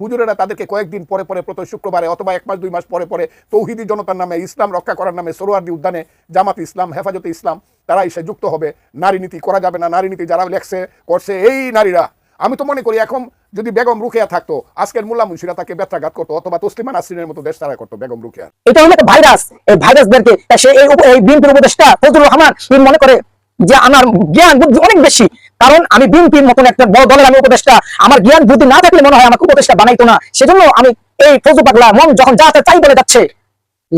হুজুরেরা তাদেরকে কয়েকদিন পরে পরে প্রতি শুক্রবারে অথবা এক মাস, দুই মাস পরে পরে তৌহিদি জনতার নামে, ইসলাম রক্ষা করার নামে সরোয়ার্দি উদ্যানে জামাত ইসলাম, হেফাজতে ইসলাম, তারা এসে যুক্ত হবে। নারী নীতি করা যাবে না। নারী নীতি যারা লেখছে, করছে, এই নারীরা। আমি তো মনে করি এখন যদি বেগম রুখিয়া থাকতো, আজকের মোল্লা মুন্সিরা তাকে ব্যত্রাঘাত করতো, অথবা তসলিমা নাসরিনের মতো দেশ তারা করতো বেগম রুখিয়া। এটা হলো ভাইরাস। এই ভাইরাসদেরকে সে এই বিএনপির উপদেষ্টা ফজলুর রহমান মনে করে যে আমার জ্ঞান, বুদ্ধি অনেক বেশি। কারণ আমি বিএনপির মতন একটা বড় দলের আমি উপদেষ্টা, আমার জ্ঞান বুদ্ধি না থাকলে মনে হয় আমাকে উপদেষ্টা বানাইতো না। সেজন্য আমি এই ফজু পাগলা মন যখন যাতে চাই বলে যাচ্ছে।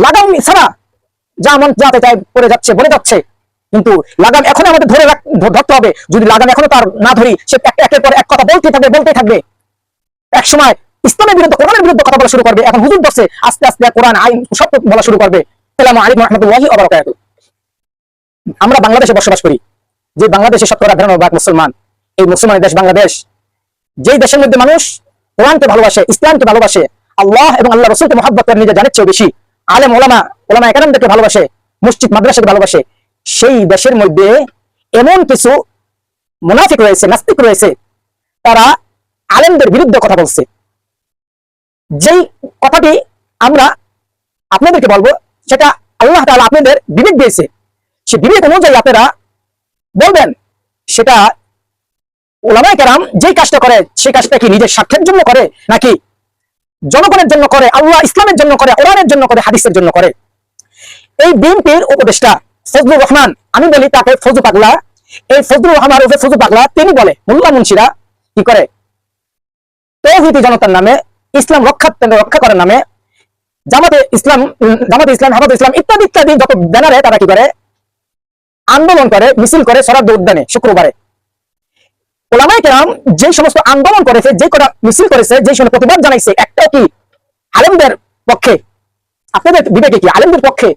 লাগাম ছাড়া যা মন যাতে চাই করে যাচ্ছে, বলে যাচ্ছে। কিন্তু লাগাম এখন আমাদের ধরে ধরতে হবে। যদি লাগাম এখনও তার না ধরি, সে এক- একের পর এক কথা বলতে থাকবে বলতে থাকবে। এক সময় ইসলামের বিরুদ্ধে, কোরআনের বিরুদ্ধে কথা বলা শুরু করবে। এখন হুজুর দর্শে আস্তে আস্তে কোরআন, আইন, সব বলা শুরু করবে। সালামু আলাইকুম রহমতুল্লাহি ওয়া আমরা বাংলাদেশে বসবাস করি। যে বাংলাদেশে শতকরা বিরানব্বই ভাগ মুসলমান, এই মুসলমানের দেশ বাংলাদেশ, যেই দেশের মধ্যে মানুষ কোরআনকে ভালোবাসে, ইসলামকে ভালোবাসে, আল্লাহ এবং আল্লাহ রসুলকে মহাব্বত নিজে জানের চেয়ে বেশি, আলেম, ওলামা ওলামা একাডেমদেরকে ভালোবাসে, মসজিদ, মাদ্রাসাকে ভালোবাসে, সেই দেশের মধ্যে এমন কিছু মুনাফিক রয়েছে, নাস্তিক রয়েছে, তারা আলেমদের বিরুদ্ধে কথা বলছে। যেই কথাটি আমরা আপনাদেরকে বলব, সেটা আল্লাহ তাআলা আপনাদের বিবেক দিয়েছে। সে বিবেক অনুযায়ী আপনারা বলবেন, সেটা ওলামায়ে কেরাম যেই কাজটা করে, সেই কাজটা কি নিজের স্বার্থের জন্য করে, নাকি জনগণের জন্য করে, আল্লাহ ইসলামের জন্য করে, কোরআনের জন্য করে, হাদিসের জন্য করে? এই বিএনপির উপদেষ্টা ফজলুর রহমান, আমি বলি তাকে ফজু পাগলা। এই ফজলুর রহমান ওকে ফজু পাগলা, তিনি বলে, মোল্লা মুন্সিরা কি করে? তৌহিদি জনতার নামে, ইসলাম রক্ষা রক্ষা করার নামে, জামাতে ইসলাম জামাতে ইসলাম হাফাতে ইসলাম ইত্যাদি ইত্যাদি যত ব্যানারে তারা কি করে? আন্দোলন করে, মিছিল করে সরাদ্দ উদ্যানে শুক্রবারে। ওলামাই কেরাম যে সমস্ত আন্দোলন করেছে, যে কটা মিছিল করেছে যে সমস্ত প্রতিবাদ জানাইছে, একটাও কি আলেমদের পক্ষে? আপনাদের বিবেকে কি আলেমদের পক্ষে?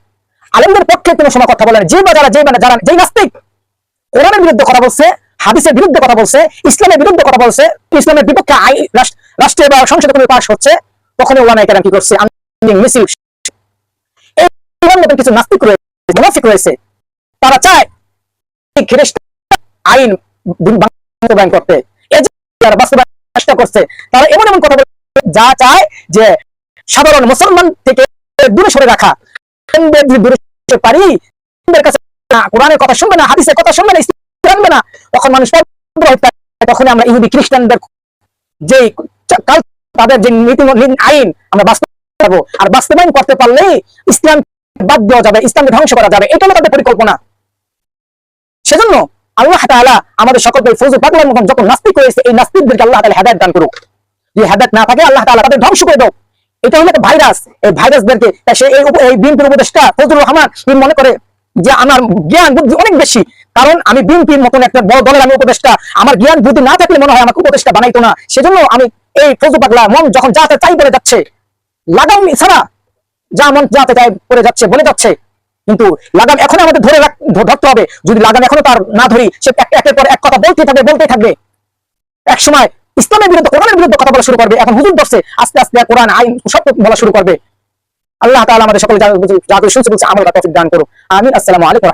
আলেমদের পক্ষে কোনো সময় কথা বলেন যে বা যারা, যে মানে যারা, যেই নাস্তিক, কোরআনের বিরুদ্ধে কথা বলছে, হাদিসের বিরুদ্ধে কথা বলছে, ইসলামের বিরুদ্ধে কথা বলছে ইসলামের বিপক্ষে আই রাষ্ট্র- বা সংসদে কোনো পাশ হচ্ছে তখন ওলামাই কেরাম কি করছে? মিছিল। এই কিছু নাস্তিক রয়েছে, মুনাফিক রয়েছে তারা চায় এই খ্রিস্ট আইন বাস্তবায়ন করতে। চেষ্টা করছে, তারা এমন এমন কথা বলে যা চায় যে সাধারণ মুসলমান থেকে দূরে সরে রাখা। দূরে পারি কাছে কোরআনের কথা শুনবে না, হাদিসের কথা শুনবে না জানবে না, তখন মানুষ। তখন আমরা ইহুদি খ্রিস্টানদের যে তাদের যে নীতি আইন আমরা বাস্তবায়ন আর বাস্তবায়ন করতে পারলেই ইসলাম বাদ দেওয়া যাবে, ইসলামকে ধ্বংস করা যাবে। এটা হলো তাদের পরিকল্পনা। সেজন্য আল্লাহ তাআলা আমাদের সকলকে ফৌজু পাগলার মতন যখন নাস্তিক হয়েছে, এই নাস্তিকদেরকে আল্লাহ তাআলা হেদায়েত দান করুক। যদি হেদায়েত না থাকে, আল্লাহ তাআলা তাদের ধ্বংস করে দাও। এটা হলো একটা ভাইরাস। এই ভাইরাসদেরকে সে এই বিএনপির উপদেষ্টা ফজলুর রহমান মনে করে যে আমার জ্ঞান, বুদ্ধি অনেক বেশি। কারণ আমি বিএনপির মতন একটা বড় দলের আমি উপদেষ্টা। আমার জ্ঞান, বুদ্ধি না থাকলে মনে হয় আমাকে উপদেষ্টা বানাইতো না। সেজন্য আমি এই ফজু পাগলা মন যখন যাতে চাই বলে যাচ্ছে, লাগাম ছাড়া যা মন যাতে চাই করে যাচ্ছে, বলে যাচ্ছে। কিন্তু লাগাম এখন আমাদের ধরে ধরতে হবে যদি লাগাম এখনও তার না ধরি সে এক- একের পর এক কথা বলতে থাকবে বলতে থাকবে এক সময় ইসলামের বিরুদ্ধে কোরআনের বিরুদ্ধে কথা বলা শুরু করবে এখন হুজুর দর্শে আস্তে আস্তে কোরআন আইন সব বলা শুরু করবে আল্লাহ তাআলা আমাদের সকলে যা যা শুনছে বলছে আমল তৌফিক দান করুক আমিন আসসালামু আলাইকুম